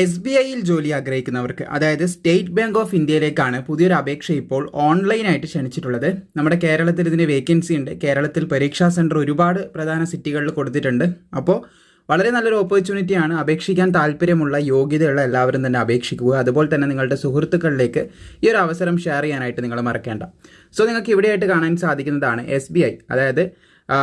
S B ഐയിൽ ജോലി ആഗ്രഹിക്കുന്നവർക്ക് അതായത് സ്റ്റേറ്റ് ബാങ്ക് ഓഫ് ഇന്ത്യയിലേക്കാണ് പുതിയൊരു അപേക്ഷ ഇപ്പോൾ ഓൺലൈനായിട്ട് ക്ഷണിച്ചിട്ടുള്ളത്. നമ്മുടെ കേരളത്തിൽ ഇതിന് വേക്കൻസി ഉണ്ട്. കേരളത്തിൽ പരീക്ഷാ സെന്റർ ഒരുപാട് പ്രധാന സിറ്റികളിൽ കൊടുത്തിട്ടുണ്ട്. അപ്പോൾ വളരെ നല്ലൊരു ഓപ്പർച്യൂണിറ്റിയാണ് അപേക്ഷിക്കാൻ താല്പര്യമുള്ള യോഗ്യതയുള്ള എല്ലാവരും തന്നെ അപേക്ഷിക്കുക. അതുപോലെ തന്നെ നിങ്ങളുടെ സുഹൃത്തുക്കളിലേക്ക് ഈ ഒരു അവസരം ഷെയർ ചെയ്യാനായിട്ട് നിങ്ങൾ മറക്കേണ്ട. സോ നിങ്ങൾക്ക് ഇവിടെയായിട്ട് കാണാൻ സാധിക്കുന്നതാണ് എസ് അതായത്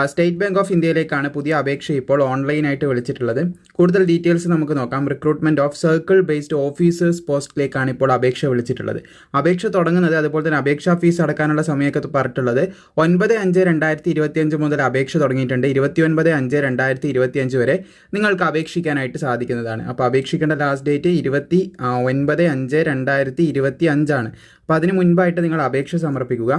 സ്റ്റേറ്റ് ബാങ്ക് ഓഫ് ഇന്ത്യയിലേക്കാണ് പുതിയ അപേക്ഷ ഇപ്പോൾ ഓൺലൈനായിട്ട് വിളിച്ചിട്ടുള്ളത്. കൂടുതൽ ഡീറ്റെയിൽസ് നമുക്ക് നോക്കാം. Recruitment of circle based officers പോസ്റ്റിലേക്കാണ് ഇപ്പോൾ അപേക്ഷ വിളിച്ചിട്ടുള്ളത്. അപേക്ഷ തുടങ്ങുന്നത് അതുപോലെ തന്നെ അപേക്ഷാ ഫീസ് അടക്കാനുള്ള സമയമൊക്കെ പറഞ്ഞിട്ടുള്ളത്. ഒൻപത് അഞ്ച് രണ്ടായിരത്തി ഇരുപത്തിയഞ്ച് മുതൽ അപേക്ഷ തുടങ്ങിയിട്ടുണ്ട്. ഇരുപത്തി ഒൻപത് അഞ്ച് രണ്ടായിരത്തി ഇരുപത്തിയഞ്ച് വരെ നിങ്ങൾക്ക് അപേക്ഷിക്കാനായിട്ട് സാധിക്കുന്നതാണ്. അപ്പോൾ അപേക്ഷിക്കേണ്ട ലാസ്റ്റ് ഡേറ്റ് ഇരുപത്തി ഒൻപത് അഞ്ച് രണ്ടായിരത്തി ഇരുപത്തി അഞ്ചാണ് അപ്പോൾ അതിന് മുൻപായിട്ട് നിങ്ങൾ അപേക്ഷ സമർപ്പിക്കുക.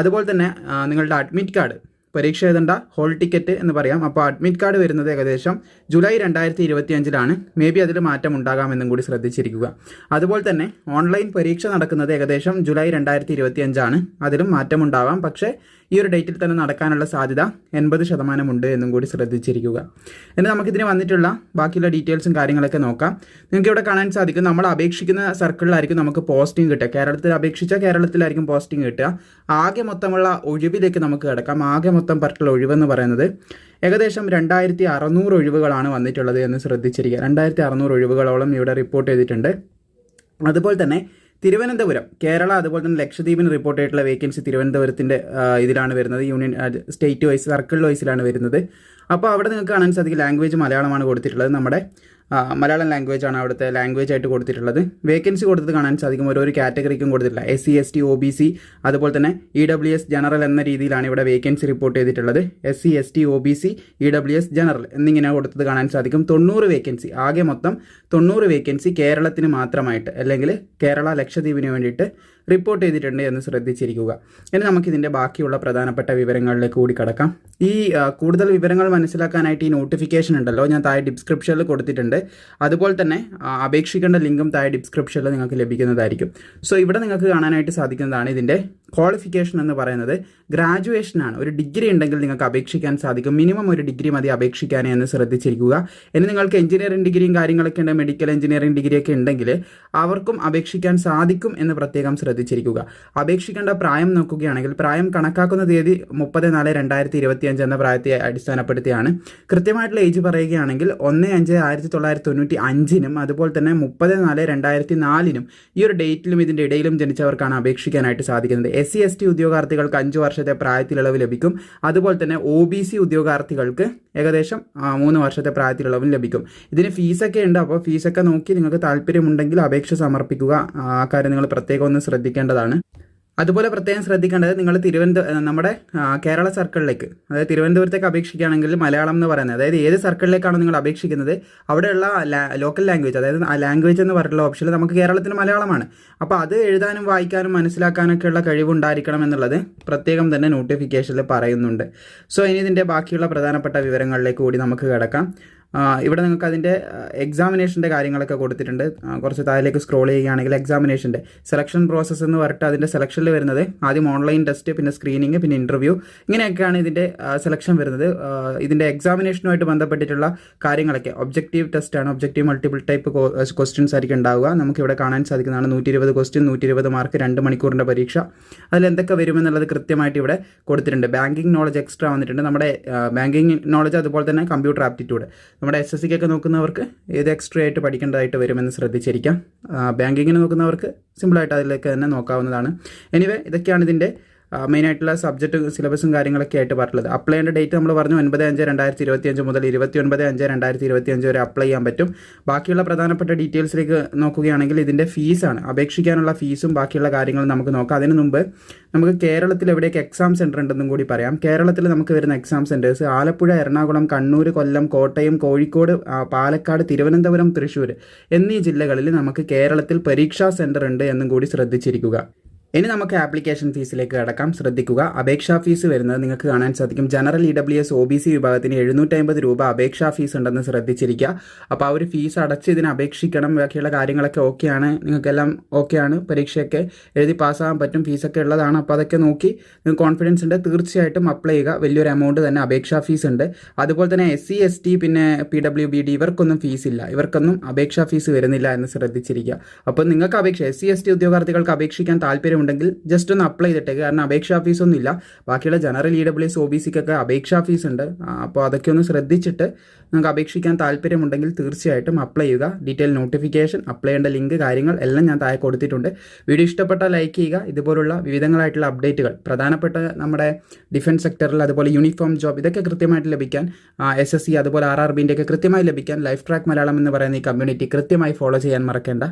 അതുപോലെ തന്നെ നിങ്ങളുടെ അഡ്മിറ്റ് കാർഡ് പരീക്ഷ എഴുതേണ്ട ഹോൾ ടിക്കറ്റ് എന്ന് പറയാം. അപ്പോൾ അഡ്മിറ്റ് കാർഡ് വരുന്നത് ഏകദേശം ജൂലൈ രണ്ടായിരത്തി ഇരുപത്തി അഞ്ചിലാണ് മേ ബി അതിൽ മാറ്റം ഉണ്ടാകാമെന്നും കൂടി ശ്രദ്ധിച്ചിരിക്കുക. അതുപോലെ തന്നെ ഓൺലൈൻ പരീക്ഷ നടക്കുന്നത് ഏകദേശം ജൂലൈ രണ്ടായിരത്തി ഇരുപത്തി അഞ്ചാണ് അതിലും മാറ്റമുണ്ടാവാം പക്ഷേ ഈ ഒരു ഡേറ്റിൽ തന്നെ നടക്കാനുള്ള സാധ്യത എൺപത് ശതമാനമുണ്ട് എന്നും കൂടി ശ്രദ്ധിച്ചിരിക്കുക. ഇനി നമുക്കിതിന് വന്നിട്ടുള്ള ബാക്കിയുള്ള ഡീറ്റെയിൽസും കാര്യങ്ങളൊക്കെ നോക്കാം. നിങ്ങൾക്ക് ഇവിടെ കാണാൻ സാധിക്കും. നമ്മൾ അപേക്ഷിക്കുന്ന സർക്കിളിലായിരിക്കും നമുക്ക് പോസ്റ്റിംഗ് കിട്ടുക. കേരളത്തിൽ അപേക്ഷിച്ചാൽ കേരളത്തിലായിരിക്കും പോസ്റ്റിംഗ് കിട്ടുക. ആകെ മൊത്തമുള്ള ഒഴിവിലേക്ക് നമുക്ക് കിടക്കാം. ആകെ മൊത്തം പറഞ്ഞിട്ടുള്ള ഒഴിവെന്ന് പറയുന്നത് ഏകദേശം രണ്ടായിരത്തി അറുന്നൂറ് ഒഴിവുകളാണ് വന്നിട്ടുള്ളത് എന്ന് ശ്രദ്ധിച്ചിരിക്കുക. രണ്ടായിരത്തി അറുന്നൂറ് ഒഴിവുകളോളം ഇവിടെ റിപ്പോർട്ട് ചെയ്തിട്ടുണ്ട്. അതുപോലെ തന്നെ തിരുവനന്തപുരം കേരള അതുപോലെ തന്നെ ലക്ഷദ്വീപിന് റിപ്പോർട്ട് ചെയ്തിട്ടുള്ള വേക്കൻസി തിരുവനന്തപുരത്തിന്റെ ഇതിലാണ് വരുന്നത്. യൂണിയൻ സ്റ്റേറ്റ് വൈസ് സർക്കിൾ വൈസിലാണ് വരുന്നത്. അപ്പോൾ അവിടെ നിങ്ങൾക്ക് കാണാൻ സാധിക്കും ലാംഗ്വേജ് മലയാളമാണ് കൊടുത്തിട്ടുള്ളത്. നമ്മുടെ മലയാളം ലാംഗ്വേജ് ആണ് അവിടുത്തെ ലാംഗ്വേജ് ആയിട്ട് കൊടുത്തിട്ടുള്ളത്. വേക്കൻസി കൊടുത്തത് കാണാൻ സാധിക്കും. ഓരോ കാറ്റഗറിക്കും കൊടുത്തിട്ടില്ല S C S T O B C അതുപോലെ തന്നെ ഇ ഡബ്ല്യു എസ് ജനറൽ എന്ന രീതിയിലാണ് ഇവിടെ വേക്കൻസി റിപ്പോർട്ട് ചെയ്തിട്ടുള്ളത്. S C S T O B C E W S general എന്നിങ്ങനെ കൊടുത്തത് കാണാൻ സാധിക്കും. തൊണ്ണൂറ് വേക്കൻസി ആകെ മൊത്തം തൊണ്ണൂറ് വേക്കൻസി കേരളത്തിന് മാത്രമായിട്ട് അല്ലെങ്കിൽ കേരള ലക്ഷദ്വീപിന് വേണ്ടിയിട്ട് റിപ്പോർട്ട് ചെയ്തിട്ടുണ്ട് എന്ന് ശ്രദ്ധിച്ചിരിക്കുക. ഇനി നമുക്കിതിന്റെ ബാക്കിയുള്ള പ്രധാനപ്പെട്ട വിവരങ്ങളിലേക്ക് കൂടി കടക്കാം. ഈ കൂടുതൽ വിവരങ്ങൾ മനസ്സിലാക്കാനായിട്ട് ഈ നോട്ടിഫിക്കേഷൻ ഉണ്ടല്ലോ ഞാൻ താഴെ ഡിസ്ക്രിപ്ഷനിൽ കൊടുത്തിട്ടുണ്ട്. അതുപോലെ തന്നെ അപേക്ഷിക്കേണ്ട ലിങ്കും താഴെ ഡിസ്ക്രിപ്ഷനിൽ നിങ്ങൾക്ക് ലഭിക്കുന്നതായിരിക്കും. സോ ഇവിടെ നിങ്ങൾക്ക് കാണാനായിട്ട് സാധിക്കുന്നതാണ് ഇതിന്റെ ക്വാളിഫിക്കേഷൻ എന്ന് പറയുന്നത് ഗ്രാജുവേഷൻ ആണ്. ഒരു ഡിഗ്രി ഉണ്ടെങ്കിൽ നിങ്ങൾക്ക് അപേക്ഷിക്കാൻ സാധിക്കും. മിനിമം ഒരു ഡിഗ്രി മതി അപേക്ഷിക്കാനേ എന്ന് ശ്രദ്ധിച്ചിരിക്കുക. ഇനി നിങ്ങൾക്ക് എഞ്ചിനീയറിംഗ് ഡിഗ്രിയും കാര്യങ്ങളൊക്കെ ഉണ്ട്. മെഡിക്കൽ എഞ്ചിനീയറിംഗ് ഡിഗ്രിയൊക്കെ ഉണ്ടെങ്കിൽ അവർക്കും അപേക്ഷിക്കാൻ സാധിക്കും എന്ന് പ്രത്യേകം ശ്രദ്ധിച്ചിരിക്കുക. അപേക്ഷിക്കേണ്ട പ്രായം നോക്കുകയാണെങ്കിൽ പ്രായം കണക്കാക്കുന്ന തീയതി മുപ്പത് നാല് രണ്ടായിരത്തി ഇരുപത്തി അഞ്ച് എന്ന പ്രായത്തെ അടിസ്ഥാനപ്പെടുത്തിയാണ്. കൃത്യമായിട്ടുള്ള ഏജ് പറയുകയാണെങ്കിൽ ഒന്ന് അഞ്ച് ആയിരത്തി തൊള്ളായിരത്തി തൊണ്ണൂറ്റി അഞ്ചിനും അതുപോലെ തന്നെ മുപ്പത് നാല് രണ്ടായിരത്തി നാലിനും ഈ ഒരു ഡേറ്റിലും ഇതിന്റെ ഇടയിലും ജനിച്ചവർക്കാണ് അപേക്ഷിക്കാനായിട്ട് സാധിക്കുന്നത്. എസ് സി എസ് ടി ഉദ്യോഗാർത്ഥികൾക്ക് അഞ്ച് വർഷത്തെ പ്രായത്തിലിളവ് ലഭിക്കും. അതുപോലെ തന്നെ ഒ ബി സി ഉദ്യോഗാർത്ഥികൾക്ക് ഏകദേശം മൂന്ന് വർഷത്തെ പ്രായത്തിലിളവും ലഭിക്കും. ഇതിന് ഫീസൊക്കെ ഉണ്ട്. അപ്പോൾ ഫീസൊക്കെ നോക്കി നിങ്ങൾക്ക് താല്പര്യമുണ്ടെങ്കിൽ അപേക്ഷ സമർപ്പിക്കുക. ആ കാര്യം നിങ്ങൾ പ്രത്യേകം ഒന്ന് ശ്രദ്ധിക്കേണ്ടതാണ്. അതുപോലെ പ്രത്യേകം ശ്രദ്ധിക്കേണ്ടത് നിങ്ങൾ തിരുവനന്തപുരം നമ്മുടെ കേരള സർക്കിളിലേക്ക് അതായത് തിരുവനന്തപുരത്തേക്ക് അപേക്ഷിക്കുകയാണെങ്കിൽ മലയാളം എന്ന് പറയുന്നത് അതായത് ഏത് സർക്കിളിലേക്കാണ് നിങ്ങൾ അപേക്ഷിക്കുന്നത് അവിടെയുള്ള ലോക്കൽ ലാംഗ്വേജ് അതായത് ആ ലാംഗ്വേജ് എന്ന് പറഞ്ഞിട്ടുള്ള ഓപ്ഷനിൽ നമുക്ക് കേരളത്തിന് മലയാളമാണ്. അപ്പോൾ അത് എഴുതാനും വായിക്കാനും മനസ്സിലാക്കാനൊക്കെയുള്ള കഴിവുണ്ടായിരിക്കണം എന്നുള്ളത് പ്രത്യേകം തന്നെ നോട്ടിഫിക്കേഷനിൽ പറയുന്നുണ്ട്. സോ ഇനി ഇതിന്റെ ബാക്കിയുള്ള പ്രധാനപ്പെട്ട വിവരങ്ങളിലേക്ക് കൂടി നമുക്ക് കിടക്കാം. ഇവിടെ നിങ്ങൾക്ക് അതിന്റെ എക്സാമിനേഷന്റെ കാര്യങ്ങളൊക്കെ കൊടുത്തിട്ടുണ്ട്. കുറച്ച് താഴേക്ക് സ്ക്രോൾ ചെയ്യുകയാണെങ്കിൽ എക്സാമിനേഷന്റെ സെലക്ഷൻ പ്രോസസ്സ് എന്ന് പറഞ്ഞിട്ട് അതിന്റെ സെലക്ഷനിൽ വരുന്നത്. ആദ്യം ഓൺലൈൻ ടെസ്റ്റ് പിന്നെ സ്ക്രീനിങ് പിന്നെ ഇന്റർവ്യൂ ഇങ്ങനെയൊക്കെയാണ് ഇതിന്റെ സെലക്ഷൻ വരുന്നത്. ഇതിന്റെ എക്സാമിനേഷനുമായിട്ട് ബന്ധപ്പെട്ടിട്ടുള്ള കാര്യങ്ങളൊക്കെ. ഒബ്ജക്റ്റീവ് ടെസ്റ്റാണ് ഒബ്ജക്റ്റീവ് മൾട്ടിപ്പിൾ ടൈപ്പ് ക്വസ്റ്റ്യൻസ് ആയിരിക്കും ഉണ്ടാവുക. നമുക്കിവിടെ കാണാൻ സാധിക്കുന്നതാണ് നൂറ്റി ഇരുപത് ക്വസ്റ്റ്യൻ നൂറ്റി ഇരുപത് മാർക്ക് രണ്ട് മണിക്കൂറിന്റെ പരീക്ഷ. അതിലെന്തൊക്കെ വരുമെന്നുള്ളത് കൃത്യമായിട്ട് ഇവിടെ കൊടുത്തിട്ടുണ്ട്. ബാങ്കിങ് നോളജ് എക്സ്ട്രാ വന്നിട്ടുണ്ട്. നമ്മുടെ ബാങ്കിങ് നോളജ് അതുപോലെ തന്നെ കമ്പ്യൂട്ടർ ആപ്റ്റിറ്റ്യൂഡ് നമ്മുടെ എസ് എസ് സിക്കൊക്കെ നോക്കുന്നവർക്ക് ഏത് എക്സ്ട്രാ ആയിട്ട് പഠിക്കേണ്ടതായിട്ട് വരുമെന്ന് ശ്രദ്ധിച്ചിരിക്കാം. ബാങ്കിങ്ങിന് നോക്കുന്നവർക്ക് സിമ്പിളായിട്ട് അതിലേക്ക് തന്നെ നോക്കാവുന്നതാണ്. എനിവേ ഇതൊക്കെയാണ് ഇതിന്റെ മെയിനായിട്ടുള്ള സബ്ജക്റ്റ് സിലബസും കാര്യങ്ങളൊക്കെ ആയിട്ട് പറഞ്ഞിട്ടുള്ളത്. അപ്ലൈ ചെയ്യേണ്ട ഡേറ്റ് നമ്മൾ പറഞ്ഞു ഒൻപത് അഞ്ച് രണ്ടായിരത്തി ഇരുപത്തി അഞ്ച് മുതൽ ഇരുപത്തി ഒൻപത് അഞ്ച് രണ്ടായിരത്തി ഇരുപത്തി അഞ്ച് വരെ അപ്ലൈ ചെയ്യാൻ പറ്റും. ബാക്കിയുള്ള പ്രധാനപ്പെട്ട ഡീറ്റെയിൽസിലേക്ക് നോക്കുകയാണെങ്കിൽ ഇതിന്റെ ഫീസാണ് അപേക്ഷിക്കാനുള്ള ഫീസും ബാക്കിയുള്ള കാര്യങ്ങളും നമുക്ക് നോക്കാം. അതിനു മുമ്പ് നമുക്ക് കേരളത്തിൽ എവിടെയൊക്കെ എക്സാം സെന്റർ ഉണ്ടെന്നും കൂടി പറയാം. കേരളത്തിൽ നമുക്ക് വരുന്ന എക്സാം സെന്റേഴ്സ് ആലപ്പുഴ എറണാകുളം കണ്ണൂർ കൊല്ലം കോട്ടയം കോഴിക്കോട് പാലക്കാട് തിരുവനന്തപുരം തൃശ്ശൂർ എന്നീ ജില്ലകളിൽ നമുക്ക് കേരളത്തിൽ പരീക്ഷാ സെന്റർ ഉണ്ട് എന്നും കൂടി ശ്രദ്ധിച്ചിരിക്കുക. ഇനി നമുക്ക് ആപ്ലിക്കേഷൻ ഫീസിലേക്ക് കടക്കാം. ശ്രദ്ധിക്കുക അപേക്ഷാ ഫീസ് വരുന്നത് നിങ്ങൾക്ക് കാണാൻ സാധിക്കും. General E W S O B C വിഭാഗത്തിന് എഴുന്നൂറ്റമ്പത് രൂപ അപേക്ഷാ ഫീസ് ഉണ്ടെന്ന് ശ്രദ്ധിച്ചിരിക്കുക. അപ്പോൾ ആ ഒരു ഫീസ് അടച്ച് ഇതിന് അപേക്ഷിക്കണം. ബാക്കിയുള്ള കാര്യങ്ങളൊക്കെ ഓക്കെയാണ് നിങ്ങൾക്കെല്ലാം ഓക്കെയാണ് പരീക്ഷയൊക്കെ എഴുതി പാസ്സാകാൻ പറ്റും. ഫീസൊക്കെ ഉള്ളതാണ്. അപ്പോൾ അതൊക്കെ നോക്കി നിങ്ങൾക്ക് കോൺഫിഡൻസ് ഉണ്ട്. തീർച്ചയായിട്ടും അപ്ലൈ ചെയ്യുക. വലിയൊരു എമൗണ്ട് തന്നെ അപേക്ഷാ ഫീസ് ഉണ്ട്. അതുപോലെ തന്നെ എസ് സി എസ് ടി പിന്നെ പി ഡബ്ല്യു ബി ഡി ഇവർക്കൊന്നും ഫീസ് ഇല്ല. ഇവർക്കൊന്നും അപേക്ഷാ ഫീസ് വരുന്നില്ല എന്ന് ശ്രദ്ധിച്ചിരിക്കുക. അപ്പോൾ നിങ്ങൾക്ക് അപേക്ഷ എസ് സി എസ് ടി ഉദ്യോഗാർത്ഥികൾക്ക് അപേക്ഷിക്കാൻ താല്പര്യമുണ്ടെങ്കിൽ ജസ്റ്റ് ഒന്ന് അപ്ലൈ ചെയ്തിട്ടേക്ക്. കാരണം അപേക്ഷാ ഫീസൊന്നും ഇല്ല. ബാക്കിയുള്ള general E W S O B സിക്കൊക്കെ അപേക്ഷാ ഫീസ് ഉണ്ട്. അപ്പോൾ അതൊക്കെ ഒന്ന് ശ്രദ്ധിച്ചിട്ട് നിങ്ങൾക്ക് അപേക്ഷിക്കാൻ താല്പര്യമുണ്ടെങ്കിൽ തീർച്ചയായിട്ടും അപ്ലൈ ചെയ്യുക. ഡീറ്റെയിൽ നോട്ടിഫിക്കേഷൻ അപ്ലൈ ചെയ്യേണ്ട ലിങ്ക് കാര്യങ്ങൾ എല്ലാം ഞാൻ താഴെ കൊടുത്തിട്ടുണ്ട്. വീഡിയോ ഇഷ്ടപ്പെട്ടാൽ ലൈക്ക് ചെയ്യുക. ഇതുപോലുള്ള വിവിധങ്ങളായിട്ടുള്ള അപ്ഡേറ്റുകൾ പ്രധാനപ്പെട്ട നമ്മുടെ ഡിഫൻസ് സെക്ടറിൽ അതുപോലെ യൂണിഫോം ജോബ് ഇതൊക്കെ കൃത്യമായിട്ട് ലഭിക്കാൻ എസ് എസ് സി അതുപോലെ ആർ ആർ ബിന്റെ ഒക്കെ കൃത്യമായി ലഭിക്കാൻ ലൈഫ് ട്രാക്ക് മലയാളം എന്ന് പറയുന്ന ഈ കമ്മ്യൂണിറ്റി കൃത്യമായി ഫോളോ ചെയ്യാൻ മറക്കേണ്ട.